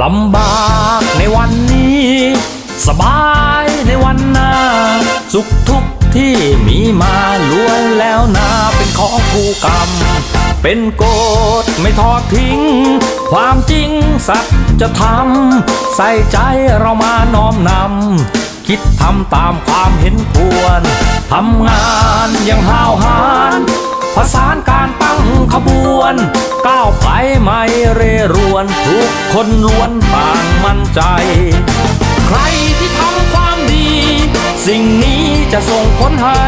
ลำบากในวันนี้ สบายในวันหน้า สุขทุกที่มีมาล้วนแล้วนาเป็นของผู้กรรม เป็นโกฎไม่ทอดทิ้ง ความจริงสัจธรรมใส่ใจเรามาน้อมนำคิดทำตามความเห็นควรทำงานอยังห้าวหาญผสานการต ขบวนก้าวไปไม่เรรวน ทุกคนล้วนต่างมั่นใจ ใครที่ทำความดี สิ่งนี้จะส่งผลให้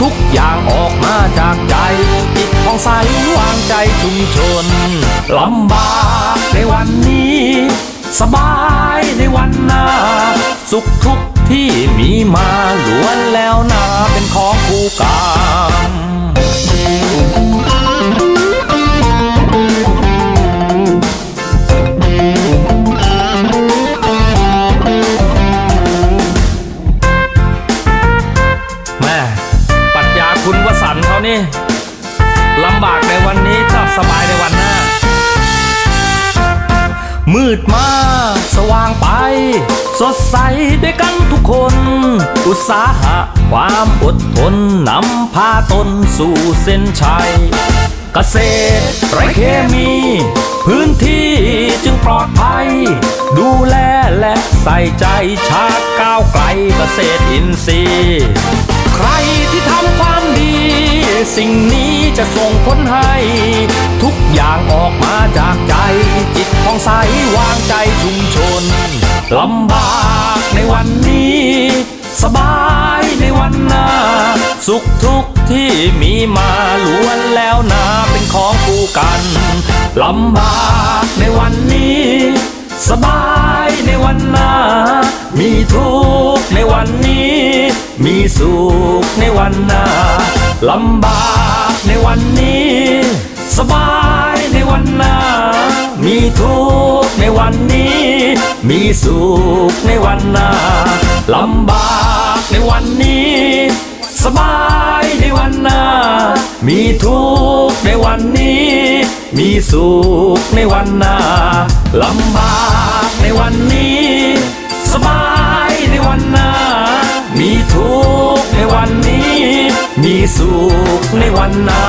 ทุกอย่างออกมาจากใจจิตของใสวางใจชุมชนลำบากในวันนี้ สบายในวันหน้า สุขทุกที่มีมาล้วนแล้วนาเป็นของคู่กร มแม่ปรัชญาคุณวสันต์เขานี่ลำบากในวันนี้จะสบายในวันหน้า มืดมาสว่างไป สดใสด้วยกันทุกคน อุตสาหะความอดทนนำพาตนสู่เส้นชัยเกษตรไรเคมี พื้นที่จึงปลอดภัย ดูแลและใส่ใจชาติก้าวไกลเกษตรอินทรีย์ ใครที่ทำความดี สิ่งนี้จะส่งผลให้ ทุกอย่างออกมาจากใจ จิตของใสวางใจชุมชนลำบากในวันนี้ สบายในวันหน้า สุขทุกที่มีมาล้วนแล้วนาเป็นของคู่กันลำบากในวันนี้ สบายในวันหน้า มีทุกในวันนี้ มีสุขในวันหน้าลำบากในวันนี้ สบายในวันหน้า มีทุกข์ในวันนี้ มีสุขในวันหน้าลำบากในวันนี้ สบายในวันหน้า มีทุกข์ในวันนี้ มีสุขในวันหน้าลำบากในวันนี้ มีทุกข์ในวันนี้ มีสุขในวันหน้า